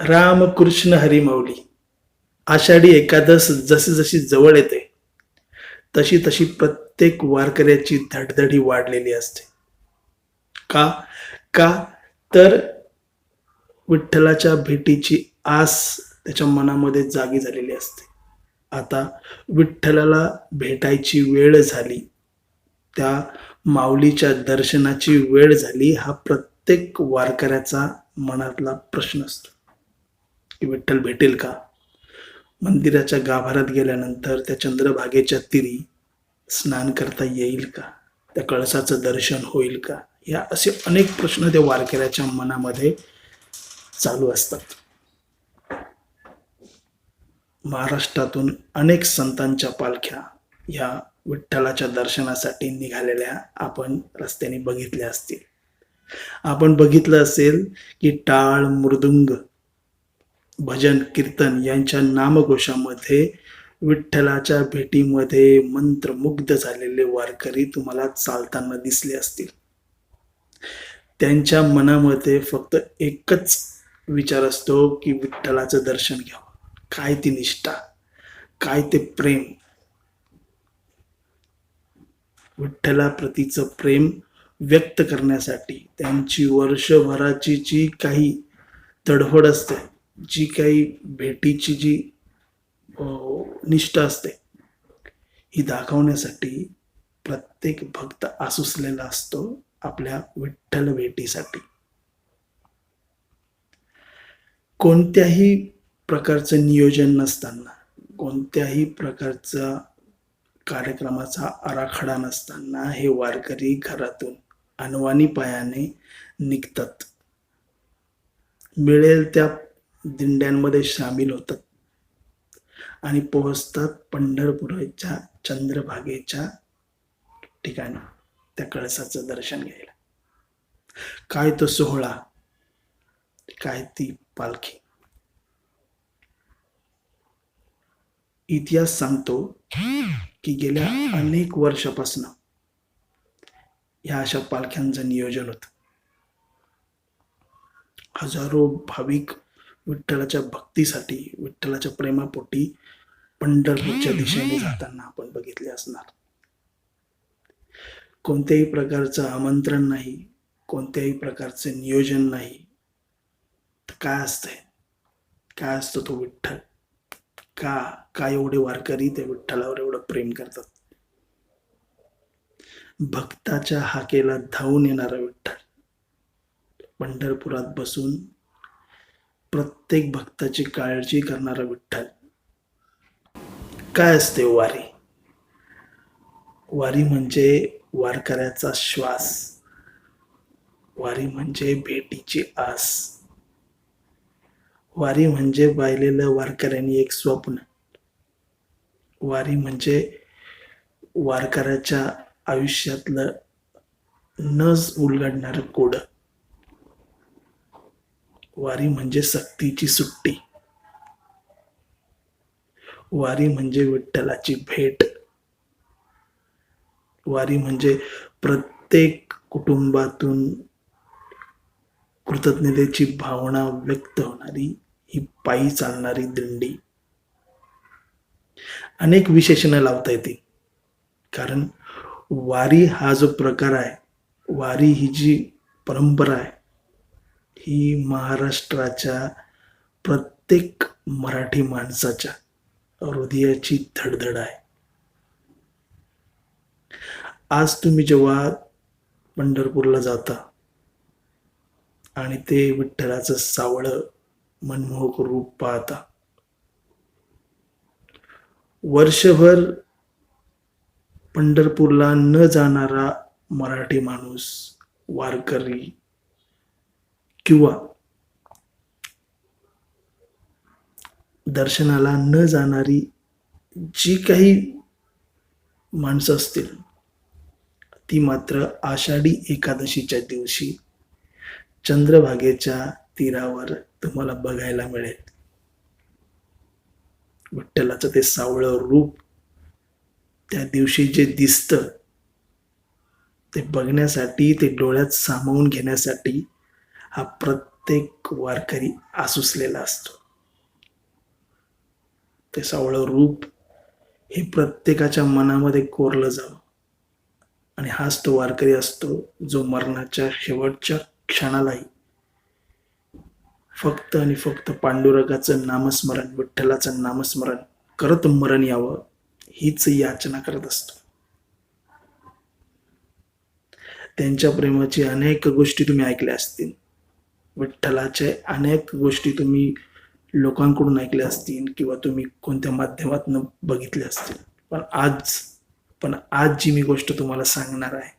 रामकृष्ण हरी माऊली आषाढी एकादश जशी जशी जवळ येते तशी तशी प्रत्येक वारकऱ्याची धडधडी वाढलेली असते. का? का? तर विठ्ठलाच्या भेटीची आस त्याच्या मनामध्ये जागी झालेली असते. आता विठ्ठलाला भेटायची वेळ झाली त्या माऊलीच्या दर्शनाची वेळ झाली हा प्रत्येक वारकऱ्याचा मनातला प्रश्न असतो. की विठ्ठल भेटेल का? मंदिराच्या गाभाऱ्यात गेल्यानंतर त्या चंद्रभागेच्या तिरी स्नान करता येईल का? त्या कळसाचं दर्शन होईल का? या असे अनेक प्रश्न त्या वारकऱ्याच्या मनामध्ये चालू असतात. महाराष्ट्रातून अनेक संतांच्या पालख्या या विठ्ठलाच्या दर्शनासाठी निघालेल्या आपण रस्त्याने बघितल्या असतील. आपण बघितलं असेल की टाळ मृदुंग भजन कीर्तन यांच्या नामघोषामध्ये विठ्ठलाच्या भेटीमध्ये मंत्रमुग्ध झालेले वारकरी तुम्हाला चालताना दिसले असतील. त्यांच्या मनामध्ये फक्त एकच विचार असतो की विठ्ठलाचं दर्शन घ्यावं. काय ती निष्ठा? काय ते प्रेम? विठ्ठलाप्रतीचं प्रेम व्यक्त करण्यासाठी त्यांची वर्षभराची जी काही तडफड असते जी काही भेटीची जी अं, निष्ठा असते ही दाखवण्यासाठी प्रत्येक भक्त आसुसलेला असतो आपल्या विठ्ठल भेटीसाठी. कोणत्याही प्रकारचं नियोजन नसताना कोणत्याही प्रकारचा कार्यक्रमाचा आराखडा नसताना हे वारकरी घरातून अनवाणी पायाने निघतात. मिळेल त्या दिंड्यांमध्ये सामील होतात. आणि पोहोचतात पंढरपुराच्या चंद्रभागेच्या ठिकाणी. त्या कळसाचं दर्शन घ्यायला. काय तो सोहळा काय ती पालखी. इतिहास सांगतो की गेल्या अनेक वर्षापासून ह्या अशा पालख्यांचं नियोजन होत. हजारो भाविक विठ्ठलाच्या भक्तीसाठी विठ्ठलाच्या प्रेमापोटी पंढरपूरच्या दिशेने जाताना आपण बघितले असणार. कोणत्याही प्रकारचं आमंत्रण नाही कोणत्याही प्रकारचं नियोजन नाही तर काय असतंय? काय असतो तो विठ्ठल? का का एवढे वारकरी त्या विठ्ठलावर एवढं प्रेम करतात? भक्ताच्या हाकेला धावून येणारा विठ्ठल पंढरपुरात बसून प्रत्येक भक्ताची काळजी करणारा विठ्ठल. काय असते हो वारी? वारी म्हणजे वारकऱ्याचा श्वास. वारी म्हणजे भेटीची आस. वारी म्हणजे पाहिलेलं वारकऱ्यांनी एक स्वप्न. वारी म्हणजे वारकऱ्याच्या आयुष्यातलं नस उलगडणारं कोड. वारी म्हणजे सक्तीची सुट्टी. वारी म्हणजे विठ्ठलाची भेट. वारी म्हणजे प्रत्येक कुटुंबातून कृतज्ञतेची भावना व्यक्त होणारी ही पायी चालणारी दिंडी. अनेक विशेषणं लावता येतील कारण वारी हा जो प्रकार आहे वारी ही जी परंपरा आहे ही महाराष्ट्राच्या प्रत्येक मराठी माणसाच्या हृदयाची धडधड आहे. आज तुम्ही जेव्हा पंढरपूरला जाता आणि ते विठ्ठलाचं सावळं मनमोहक रूप पाहता वर्षभर पंढरपूरला न जाणारा मराठी माणूस वारकरी किंवा दर्शनाला न जाणारी जी काही माणसं असतील ती मात्र आषाढी एकादशीच्या दिवशी चंद्रभागेच्या तीरावर तुम्हाला बघायला मिळेल. विठ्ठलाचं ते सावळं रूप त्या दिवशी जे दिसतं ते बघण्यासाठी ते डोळ्यात सामावून घेण्यासाठी हा प्रत्येक वारकरी आसुसलेला असतो. ते सावळं रूप हे प्रत्येकाच्या मनामध्ये कोरलं जावं. आणि हाच तो वारकरी असतो जो मरणाच्या शेवटच्या क्षणालाही फक्त आणि फक्त पांडुरगाचं नामस्मरण विठ्ठलाचं नामस्मरण करत मरण यावं हीच याचना करत असतो. त्यांच्या प्रेमाची अनेक गोष्टी तुम्ही ऐकल्या असतील. विठ्ठलाचे अनेक गोष्टी तुम्ही लोकांकडून ऐकल्या असतील किंवा तुम्ही कोणत्या माध्यमातून बघितल्या असतील. पण आज पण आज जी मी गोष्ट तुम्हाला सांगणार आहे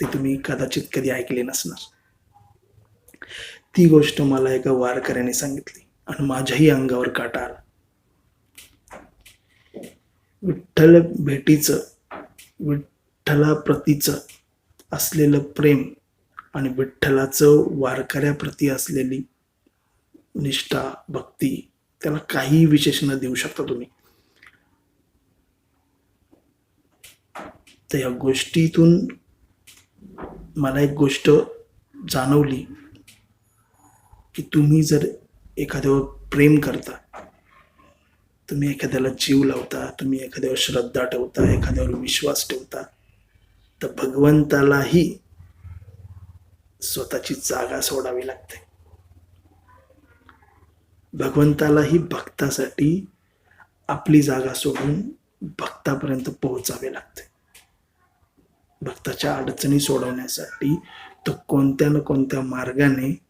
ती तुम्ही कदाचित कधी ऐकली नसणार. ती गोष्ट मला एका वारकऱ्याने सांगितली आणि माझ्याही अंगावर काटा आला. विठ्ठल भेटीचं विठ्ठलाप्रतीचं असलेलं प्रेम आणि विठ्ठलाचं वारकऱ्याप्रती असलेली निष्ठा भक्ती त्याला काही विशेष न देऊ शकता तुम्ही. तर या गोष्टीतून मला एक गोष्ट जाणवली की तुम्ही जर एखाद्यावर प्रेम करता तुम्ही एखाद्याला जीव लावता तुम्ही एखाद्यावर श्रद्धा ठेवता एखाद्यावर विश्वास ठेवता तर भगवंतालाही स्वतःची जागा सोडावी लागते. भगवंतालाही भक्तासाठी आपली जागा सोडून भक्तापर्यंत पोहोचावे लागते. भक्ताच्या अडचणी सोडवण्यासाठी तो कोणत्या ना कोणत्या मार्गाने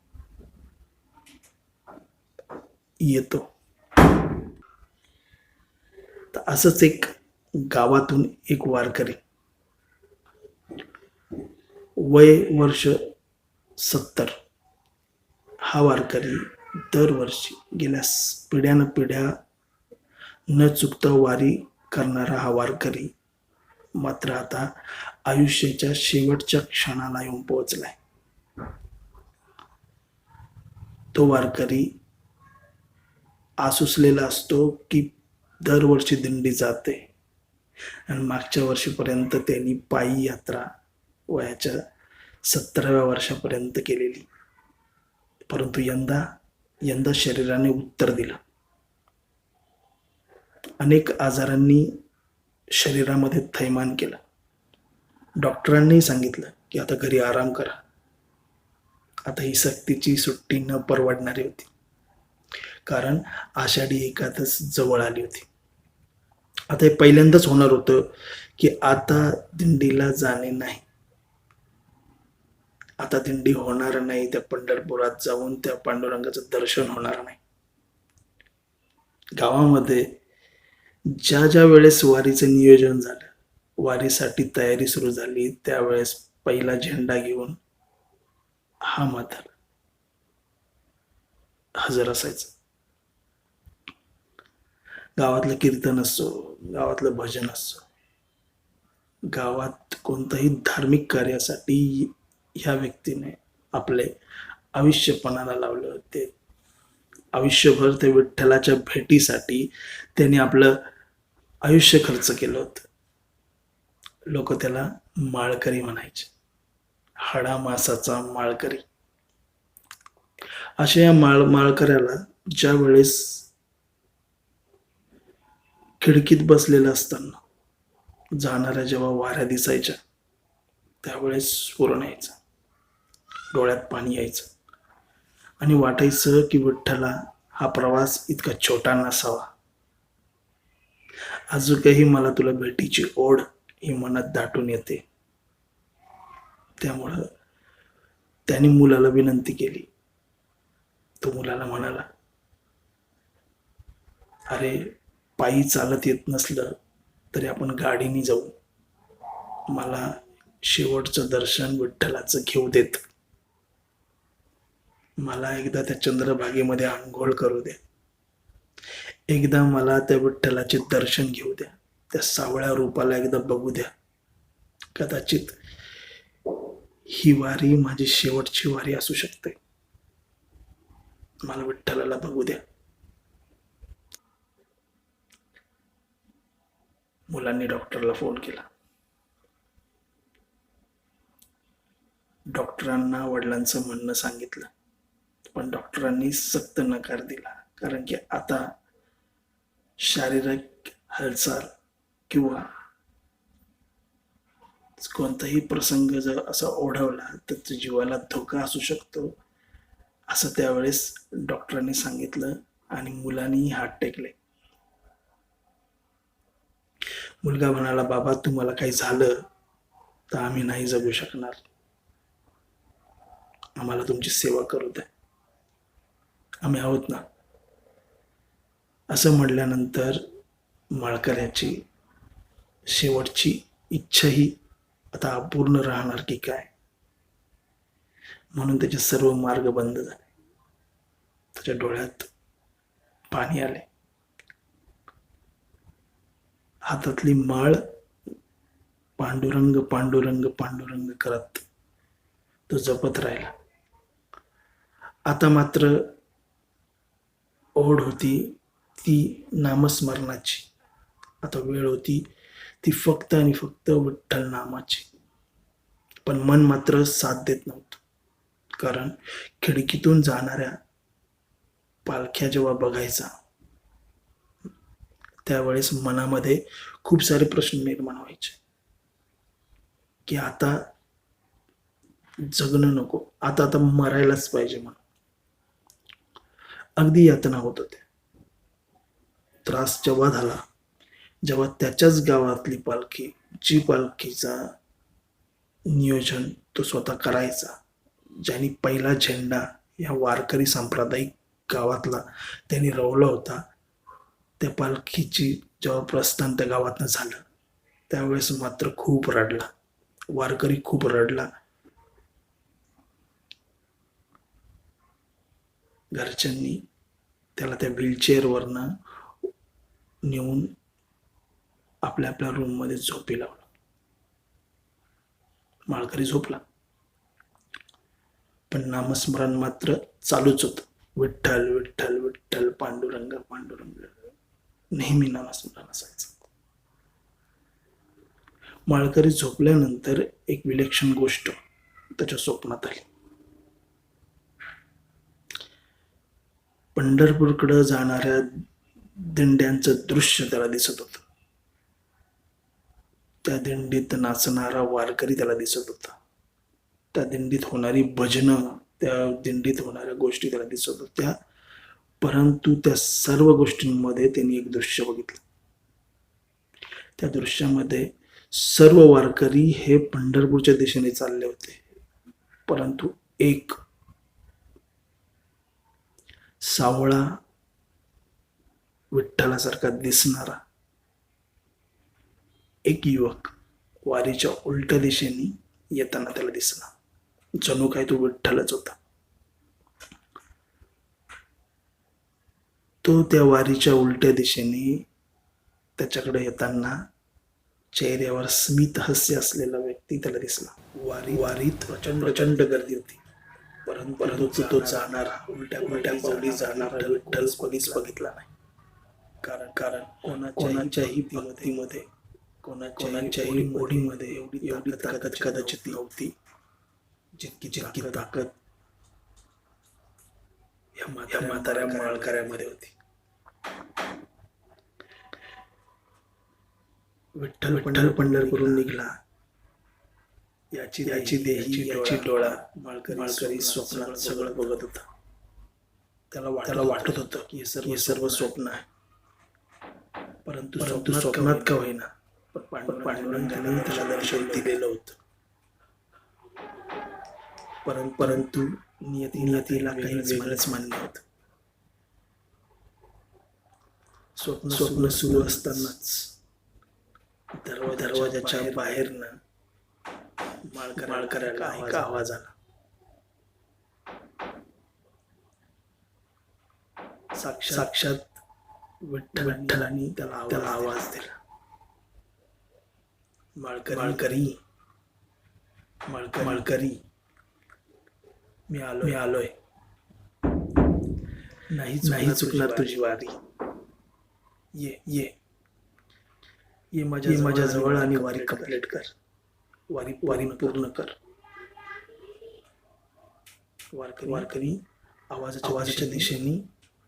येतो. तर असंच एक गावातून एक वारकरी वय वर्ष सत्तर. हा वारकरी दरवर्षी गेल्या स- पिढ्यान पिढ्या न चुकता वारी करणारा हा वारकरी मात्र आता आयुष्याच्या शेवटच्या क्षणाला येऊन पोहोचलाय. तो वारकरी आसुसलेला असतो की दरवर्षी दिंडी जाते. आणि मागच्या वर्षीपर्यंत त्यांनी पायी यात्रा वयाच्या सत्तराव्या वर्षापर्यंत केलेली. परंतु यंदा यंदा शरीराने उत्तर दिलं. अनेक आजारांनी शरीरामध्ये थैमान केलं. डॉक्टरांनी सांगितलं की आता घरी आराम करा. आता ही सक्तीची सुट्टी न परवडणारी होती. कारण आषाढी एकादस जवळ आली होती. आता हे पहिल्यांदाच होणार होतं की आता दिंडीला जाणे नाही. आता दिंडी होणार नाही त्या पंढरपुरात जाऊन त्या पांडुरंगाचं दर्शन होणार नाही. गावामध्ये ज्या ज्या वेळेस वारीचं नियोजन झालं वारीसाठी तयारी सुरू झाली त्यावेळेस पहिला झेंडा घेऊन हा म्हातारा हजर असायचा. गावातलं कीर्तन असो गावातलं भजन असो गावात कोणत्याही धार्मिक कार्यासाठी ह्या व्यक्तीने आपले आयुष्य पणाला होते. आयुष्यभर ते विठ्ठलाच्या भेटीसाठी त्यांनी आपलं आयुष्य खर्च केलं होतं. लोक त्याला माळकरी म्हणायचे. हाडा मासाचा माळकरी. अशा या माळ माळकऱ्याला ज्या वेळेस खिडकीत बसलेलं असताना जाणाऱ्या जेव्हा वाऱ्या दिसायच्या त्यावेळेस स्फुरण यायचा. डोळ्यात पाणी यायचं. आणि वाटायचं की विठ्ठला हा प्रवास इतका छोटा नसावा. अजूनही मला तुला भेटीची ओढ ही मनात दाटून येते. त्यामुळं त्याने मुलाला विनंती केली. तो मुलाला म्हणाला अरे पायी चालत येत नसलं तरी आपण गाडीने जाऊ. मला शेवटचं दर्शन विठ्ठलाचं घेऊ देत. मला एकदा त्या चंद्रभागेमध्ये आंघोळ करू द्या एकदा मला त्या विठ्ठलाचे दर्शन घेऊ द्या त्या सावळ्या रूपाला एकदा बघू द्या. कदाचित ही वारी माझी शेवटची वारी असू शकते. मला विठ्ठलाला बघू द्या. मुलांनी डॉक्टरला फोन केला. डॉक्टरांना वडिलांचं म्हणणं सांगितलं. पण डॉक्टरांनी सक्त नकार दिला. कारण की आता शारीरिक हालचाल किंवा कोणताही प्रसंग जर असा ओढवला तर तो जीवाला धोका असू शकतो असं त्यावेळेस डॉक्टरांनी सांगितलं आणि मुलांनी हात टेकले. मुलगा म्हणाला बाबा तुम्हाला काही झालं तर आम्ही नाही जगू शकणार. आम्हाला तुमची सेवा करू द्या. आम्ही आहोत ना? असं म्हटल्यानंतर माळकऱ्याची शेवटची इच्छाही आता अपूर्ण राहणार की काय? म्हणून त्याचे सर्व मार्ग बंद झाले. त्याच्या डोळ्यात पाणी आले. हातातली माळ पांडुरंग पांडुरंग पांडुरंग करत तो जपत राहिला. आता मात्र ओढ होती ती नामस्मरणाची. आता वेळ होती ती फक्त आणि फक्त विठ्ठल नामाची. पण मन मात्र साथ देत नव्हतं. कारण खिडकीतून जाणाऱ्या पालख्या जेव्हा बघायचा त्यावेळेस मनामध्ये खूप सारे प्रश्न निर्माण व्हायचे. की आता जगणं नको. आता आता मरायलाच पाहिजे म्हणून. अगदी यातना होत होत्या त्रास जेव्हा झाला जेव्हा त्याच्याच गावातली पालखी जी पालखीचा नियोजन तो स्वतः करायचा ज्यांनी पहिला झेंडा या वारकरी सांप्रदायिक गावातला त्यांनी रोवला होता त्या पालखीची जेव्हा प्रस्थान त्या गावातनं झालं त्यावेळेस मात्र खूप रडला. वारकरी खूप रडला. घरच्यांनी त्याला त्या व्हीलचेअरवरनं नेऊन आपल्या आपल्या रूममध्ये झोपी लावलं. माळकरी झोपला. पण नामस्मरण मात्र चालूच होत. विठ्ठल विठ्ठल विठ्ठल पांडुरंग पांडुरंग. नेहमी नामस्मरण असायचं. माळकरी झोपल्यानंतर एक विलक्षण गोष्ट त्याच्या स्वप्नात आली. पंढरपूरकडं जाणाऱ्या दिंड्यांचं दृश्य त्याला दिसत होतं. त्या दिंडीत नाचणारा वारकरी त्याला दिसत होता. त्या दिंडीत होणारी भजनं त्या दिंडीत होणाऱ्या गोष्टी त्याला दिसत होत्या. परंतु त्या सर्व गोष्टींमध्ये त्यांनी एक दृश्य बघितलं. त्या दृश्यामध्ये सर्व वारकरी हे पंढरपूरच्या दिशेने चालले होते. परंतु एक सावळा विठ्ठलासारखा दिसणारा एक युवक वारीच्या उलट्या दिशेने येताना त्याला दिसला. जणू काय तो विठ्ठलच होता. तो त्या वारीच्या उलट्या दिशेने त्याच्याकडे येताना चेहऱ्यावर स्मित हास्य असलेला व्यक्ती त्याला दिसला. वारी वारीत प्रचंड प्रचंड गर्दी होती. परंतु परंतु तो जाणारा उलट्या उलट्या पावली जाणारा विठ्ठल कधीच बघितला नाही. कारण कारण कोणा कोणाच्याही भक्तीमध्ये कोणाच्याही मोडीमध्ये एवढी एवढी ताकद कदाचित नव्हती. जितकी जितकी ताकद या म्हाताऱ्या माळकऱ्यामध्ये होती. विठ्ठल विठ्ठल पंढरपूरून निघला. याची याची देही याची डोळा माळकरी माळकरी स्वप्नात सगळं बघत होता. त्याला त्याला वाटत होतं की हे सर्व हे सर्व स्वप्न आहे. परंतु परंतु स्वप्नात का होईना पण पांडुरंगाने त्याला दर्शन दिलेलं होतं. परंतु परंतु नियती नियतीला काही वेगळंच मान्य होत. स्वप्न स्वप्न सुरू असतानाच दरवा दरवाजाच्या बाहेरनं माळकर आवाज आला. साक्षात साक्षात विठ्ठल विठ्ठलांनी त्याला त्याला आवाज दिला. माळकरी. माळकरी. माळकरी. माळकरी. मी आलो मी आलोय. नाही नाही चुकणार तुझी वारी. ये ये. ये माझ्या माझ्या जवळ आणि वारी कंप्लीट कर. वारी वारी पूर्ण कर. वारकरी वारकरी आवाजाच्या आवाजाच्या दिशेने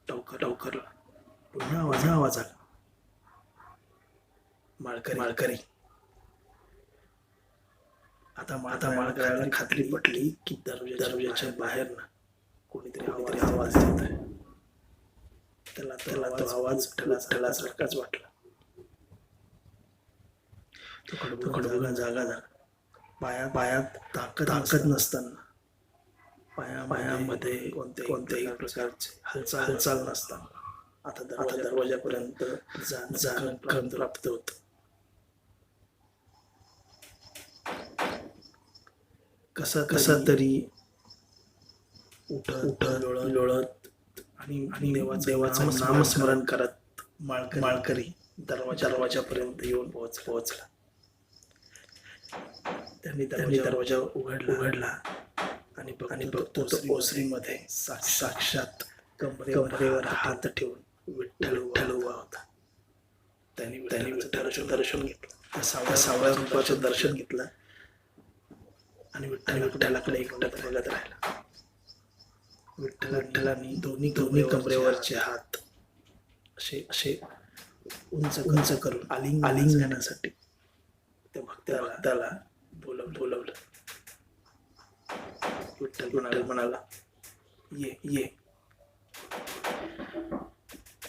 टवकर. टवकरला पुन्हा आवाज आवाज. आला माळकरी. माळकरी. आता आता माळकऱ्याला खात्री पटली की दरवाजा दरवाजाच्या बाहेर ना कोणीतरी कोणीतरी आवाज देत आहे त्याला त्याला तो आवाज ठलासारखाच वाटला. तो कडबून कडबून जागा झाला. पाया पायात ताकद ताकद नसताना. पाया पायामध्ये कोणते कोणत्याही प्रकारचे हालचाल हालचाल नसताना. आता आता दरवाजापर्यंत जाणं प्राप्त होत. कसा कसा तरी उठत उठत लोळत लोळत आणि आणि देवाचं देवाचं नामस्मरण करत माळकरी माळकरी दरवाजा दरवाजापर्यंत येऊन पोहोच पोहोचला. त्यांनी त्यांनी दरवाजा उघडला उघडला. आणि आणि बघतो तो ओसरीमध्ये साक्षात कमरेवर हात ठेवून विठ्ठल विठ्ठल उभा होता. त्यांनी त्यांनी विठ्ठलाचं दर्शन घेतलं. त्या सावळ्या सावळ्या रूपाचं दर्शन घेतलं. आणि विठ्ठल विठ्ठलाकडे एकटक बघत राहिला. विठ्ठल विठ्ठलांनी दोन्ही दोन्ही कमरेवरचे हात असे असे उंच उंच करून आलिंग आलिंगनासाठी त्या भक्त्या भक्ताला बोलवलं. विठ्ठल म्हणाला म्हणाला ये ये.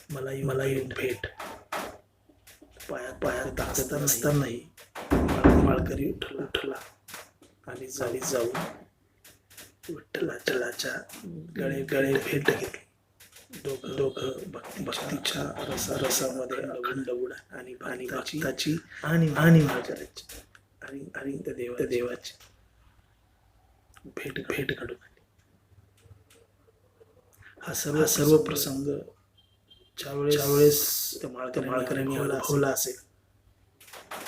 मला येऊन- मला येऊन भेट. पायात पायात दाखत नसतानाही माळ- माळकरी उठला. उठला. आणि जाळी जाऊन विठ्ठलाच्या गळे गळे भेट घेतली. दोघं दोघं भक्ती भक्तीच्या रसा रसामध्ये अखंड उडा आणि आणि भक्ताची आणि आणि महाराजाची आणि आणि त्या देवा देवाची. भेट भेट घडून आली हा सर्व सर्व प्रसंग ज्यावेळेस ज्यावेळेस त्या माळकरी माळकऱ्यांनी अनुभवला असेल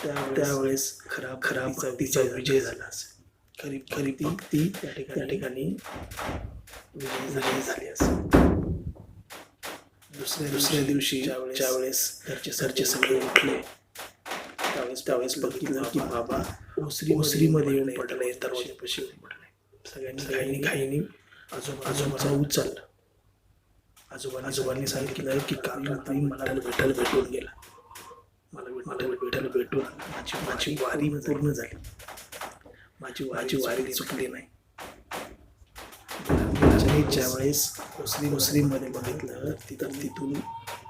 त्या- त्यावेळेस खरा खरा भक्तीचा विजय झाला असेल. खरी खरी भक्ती त्या ठिकाणी त्या ठिकाणी विजयी झाली झाली असेल. दुसऱ्या दुसऱ्या दिवशी ज्यावेळेस ज्यावेळेस घरचे सरचे सगळे उठले त्यावेळेस बघितलं की बाबा ओसरी ओसरीमध्ये येऊन पडले दरवाजापाशी येऊन पडले. सगळ्यांनी घाईनी घाईनी आजोबा आजोबाचा उचललं आजोबा आजोबांनी सांगितलं की काल रात्री मला विठ्ठल भेटून गेला. मला विठ्ठल विठ्ठल भेटून माझी माझी वारी पूर्ण झाली. माझी माझी वारी चुकली नाही. ज्यावेळेस ओसरी ओसरीमध्ये बघितलं तिथं तिथून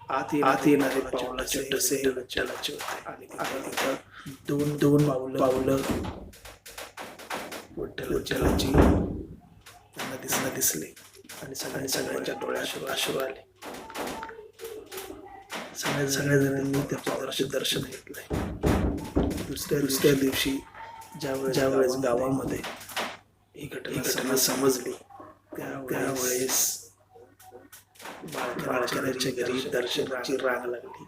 आत आत येणारे पावलाचे टसे हे विठ्ठलाचे होते. आणि तिथं दोन दोन पावलं पावलं. विठ्ठल विठ्ठलाची त्यांना दिसणं दिसले. आणि सगळ्या सगळ्यांच्या डोळ्यात अश्रू आले. सगळ्या सगळ्या जणांनी त्या पावलाचे दर्शन घेतलंय. दुसऱ्या दुसऱ्या दिवशी ज्यावेळेस ज्यावेळेस गावामध्ये ही घटना घटना समजली त्या- त्यावेळेस बाळकऱ्याच्या घरी दर्शनाची रांग लागली.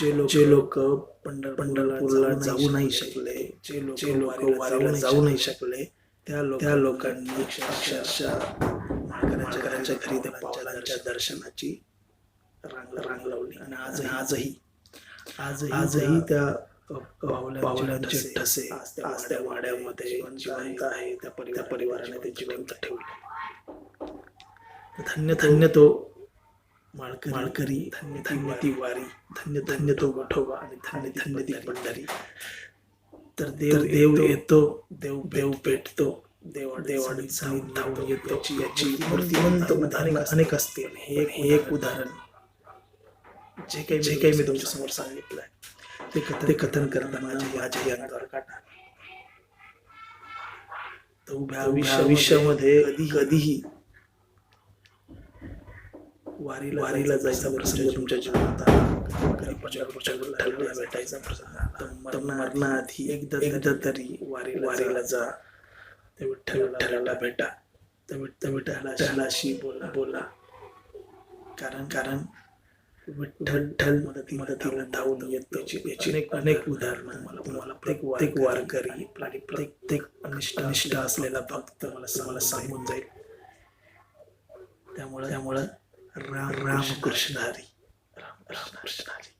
जे लोक जे लोक पंढर पंढरपूरला जाऊ नाही शकले जे लोक जे लोक वारीला जाऊ नाही शकले त्या लोक त्या लोकांनी अक्षरशः माळकऱ्याच्या घरी त्या पावलांच्या दर्शनाची रांग रांग लावली. आणि आज आजही आजही आजही त्या पावलांचे ठसे आज त्या आज वाड्यामध्ये जिवंत आहे त्या परि- त्या परिवाराने ते जिवंत ठेवले. धन्य धन्य तो माळकरी धन्य धन्य ती वारी धन्य धन्य तो विठोबा आणि धन्य धन्य ती पंढरी. तर देव देव येतो देव देव पेटतो देव धावून येतो. याची मूर्तिवंत उदाहरण अनेक असते. हे एक- हे एक उदाहरण. जे काही जे काही मी तुमच्यासमोर सांगितलंय ते कथन ते कथन करताना माझ्या अंगावर काटा. तर उभ्या आयुष्यामध्ये कधी कधीही वारीला वारीला जायचा प्रसंग तुमच्या जीवनात आला. भेटायचा प्रसंग. मरणाआधी एकदा एकदा तरी वारी वारीला जा. त्या विठ्ठल विठ्ठलाला भेटा. त्या विठ्ठल विठ्ठलाशी बोला. बोला. कारण कारण विठ्ठल मदती मदतीला धावून येतो. याची याची अनेक अनेक उदाहरणं मला तुम्हाला प्रत्येक प्रत्येक वारकरी आणि प्रत्येक अनिष्ट अनिष्ट असलेला भक्त मला मला सांगून जाईल. त्यामुळे त्यामुळं رام رام كرشناري رام رام كرشناري